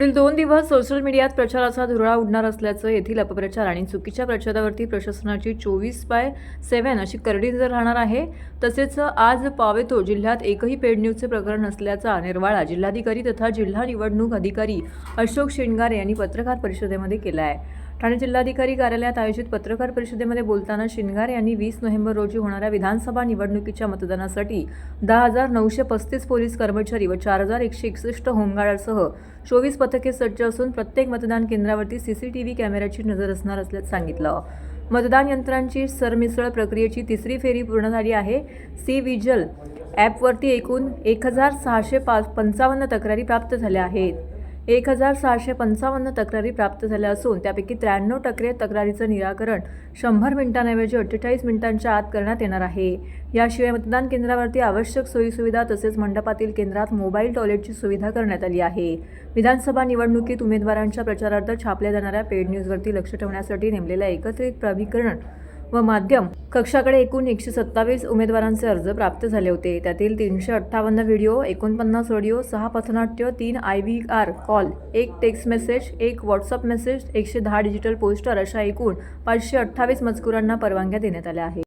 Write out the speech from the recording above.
पुढील दोन दिवस सोशल मीडियात प्रचाराचा धुरळा उडणार असल्याचं येथील अपप्रचार आणि चुकीच्या प्रचारावरती प्रशासनाची चोवीस बाय सेव्हन अशी करडी नजर राहणार आहे. तसेच आज पावेतो जिल्ह्यात एकही पेड न्यूजचे प्रकरण नसल्याचा निर्वाळा जिल्हाधिकारी तथा जिल्हा निवडणूक अधिकारी अशोक शेंगारे यांनी पत्रकार परिषदेमध्ये केला आहे. ठाणे जिल्हाधिकारी कार्यालयात आयोजित पत्रकार परिषदेमध्ये बोलताना शिंगारे यांनी वीस नोव्हेंबर रोजी होणाऱ्या विधानसभा निवडणुकीच्या मतदानासाठी दहा हजार नऊशे पस्तीस पोलीस कर्मचारी व चार हजार एकशे एकसष्ट होमगार्डसह चोवीस पथके सज्ज असून प्रत्येक मतदान केंद्रावरती सीसीटीव्ही कॅमेऱ्याची नजर असणार असल्याचं सांगितलं. मतदान यंत्रांची सरमिसळ प्रक्रियेची तिसरी फेरी पूर्ण झाली आहे. सी विजल ॲपवरती एकूण एक हजार सहाशे पाच पंचावन्न तक्रारी प्राप्त झाल्या आहेत. एक हजार सहाशे पंचावन्न तक्रारी प्राप्त झाल्या असून त्यापैकी त्र्याण्णव टक्के तक्रारीचं निराकरण शंभर मिनिटांऐवजी अठ्ठेचाळीस मिनिटांच्या आत करण्यात येणार आहे. याशिवाय मतदान केंद्रावरती आवश्यक सोयीसुविधा तसेच मंडपातील केंद्रात मोबाईल टॉयलेटची सुविधा करण्यात आली आहे. विधानसभा निवडणुकीत उमेदवारांच्या प्रचारार्थ छापल्या जाणाऱ्या पेड न्यूजवरती लक्ष ठेवण्यासाठी नेमलेल्या एकत्रित प्राधिकरण व माध्यम कक्षाकडे एकूण एकशे सत्तावीस उमेदवारांचे अर्ज प्राप्त झाले होते. त्यातील तीनशे अठ्ठावन्न व्हिडिओ एकोणपन्नास ऑडिओ सहा पथनाट्य तीन आय व्ही आर कॉल एक टेक्स्ट मेसेज एक व्हॉट्सअप मेसेज एकशे दहा डिजिटल पोस्टर अशा एकूण पाचशे अठ्ठावीस मजकुरांना परवानग्या देण्यात आल्या आहेत.